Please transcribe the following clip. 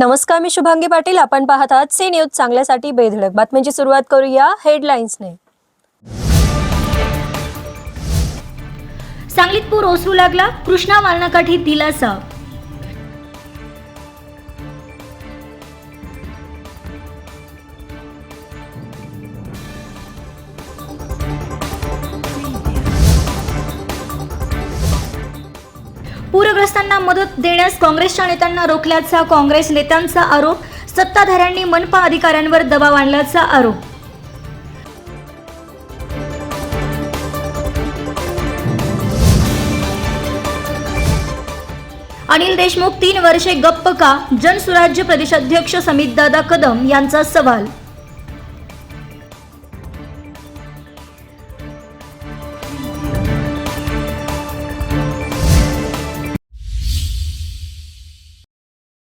नमस्कार मी शुभांगी पाटील. आपण पाहत आहात सी न्यूज चांगल्यासाठी बेधडक. बातम्यांची सुरुवात करूया हेडलाईन्सने. सांगलीत पूर ओसरू लागला. कृष्णा वालनाकाठी दिलासा. पूरग्रस्तांना मदत देण्यास काँग्रेसच्या नेत्यांना रोखल्याचा काँग्रेस नेत्यांचा आरोप सत्ताधाऱ्यांनी मनपा अधिकाऱ्यांवर दबाव आणल्याचा आरोप. अनिल देशमुख तीन वर्षे गप्प का? जनसुराज्य प्रदेशाध्यक्ष समितदादा कदम यांचा सवाल.